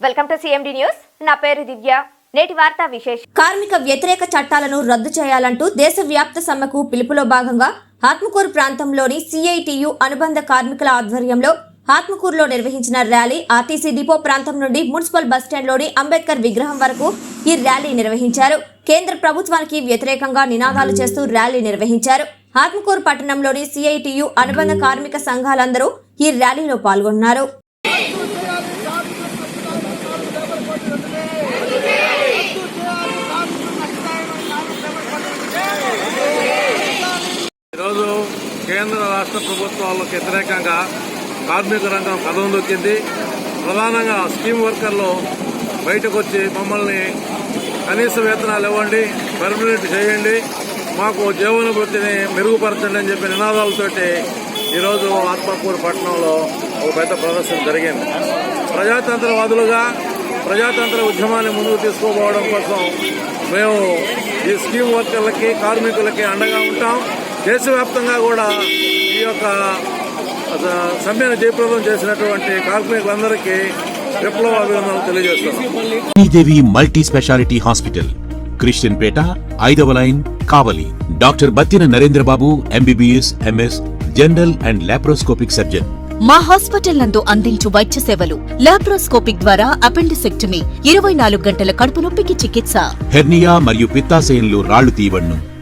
Welcome to CMD news నా పేరు దివ్య. నేటి వార్తా విశేషం. కార్మిక వ్యతిరేక చట్టాలను రద్దు చేయాలంటూ దేశవ్యాప్త సమ్మెకు పిలుపులో భాగంగా ఆత్మకూరు ప్రాంతంలోని సిఐటియు అనుబంధ కార్మికుల ఆధ్వర్యంలో ఆత్మకూరులో నిర్వహించిన ర్యాలీ ఆర్టీసీ డిపో ప్రాంతం నుండి మున్సిపల్ బస్టాండ్లోని అంబేద్కర్ విగ్రహం వరకు ఈ ర్యాలీ నిర్వహించారు. కేంద్ర ప్రభుత్వానికి వ్యతిరేకంగా నినాదాలు చేస్తూ ర్యాలీ నిర్వహించారు. ఆత్మకూరు పట్టణంలోని సిఐటియు అనుబంధ కార్మిక సంఘాలందరూ ఈ ర్యాలీలో పాల్గొన్నారు ఈరోజు కేంద్ర రాష్ట్ర ప్రభుత్వాలకు వ్యతిరేకంగా కార్మిక రంగం కథం దొక్కింది. ప్రధానంగా స్కీమ్ వర్కర్లు బయటకు వచ్చి మమ్మల్ని కనీస వేతనాలు ఇవ్వండి పర్మనెంట్ చేయండి మాకు జీవన వృత్తిని మెరుగుపరచండి అని చెప్పి నినాదాలతోటి ఈరోజు ఆత్మకూరు పట్టణంలో ఒక పెద్ద ప్రదర్శన జరిగింది. ప్రజాతంత్రవాదులుగా ప్రజాతంత్ర ఉద్యమాన్ని ముందుకు తీసుకుపోవడం కోసం మేము ఈ స్కీమ్ వర్కర్లకి కార్మికులకి అండగా ఉంటాం. దేశవ్యాప్తంగా కూడా ఈ యొక్క సమ్మెను జయప్రదం చేసినటువంటి కార్మికులందరికీ విప్లవ అభినందనలు తెలియజేస్తున్నాం. Devi multi speciality hospital Christianpet ఐదవ line Kavali. Doctor Battina Narendrababu MBBS MS general and laparoscopic surgeon. మా హాస్పిటల్ నందు అందించు వైద్య సేవలు. లాప్రోస్కోపిక్ ద్వారా అపెండిసెక్టమీ ఇరవై నాలుగు గంటల కడుపు నొప్పికి చికిత్స. హెర్నియా మరియు పిత్తాశయంలో రాళ్ళు తీయబడును.